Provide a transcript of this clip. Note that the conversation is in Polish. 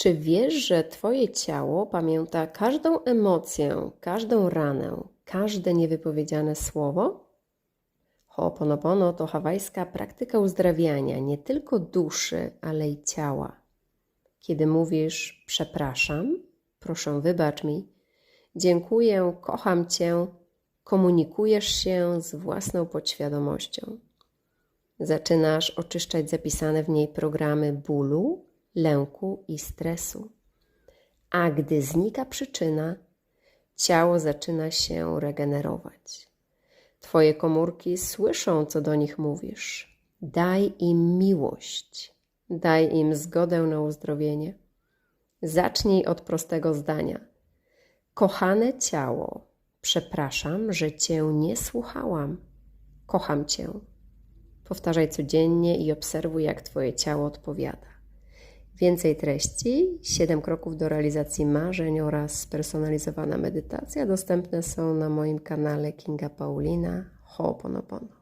Czy wiesz, że Twoje ciało pamięta każdą emocję, każdą ranę, każde niewypowiedziane słowo? Ho'oponopono to hawajska praktyka uzdrawiania nie tylko duszy, ale i ciała. Kiedy mówisz przepraszam, proszę wybacz mi, dziękuję, kocham Cię, komunikujesz się z własną podświadomością. Zaczynasz oczyszczać zapisane w niej programy bólu, lęku i stresu. A gdy znika przyczyna, ciało zaczyna się regenerować. Twoje komórki słyszą, co do nich mówisz. Daj im miłość, daj im zgodę na uzdrowienie. Zacznij od prostego zdania. Kochane ciało, przepraszam, że Cię nie słuchałam. Kocham Cię. Powtarzaj codziennie i obserwuj, jak Twoje ciało odpowiada. Więcej treści, 7 kroków do realizacji marzeń oraz spersonalizowana medytacja dostępne są na moim kanale Kinga Paulina Ho'oponopono.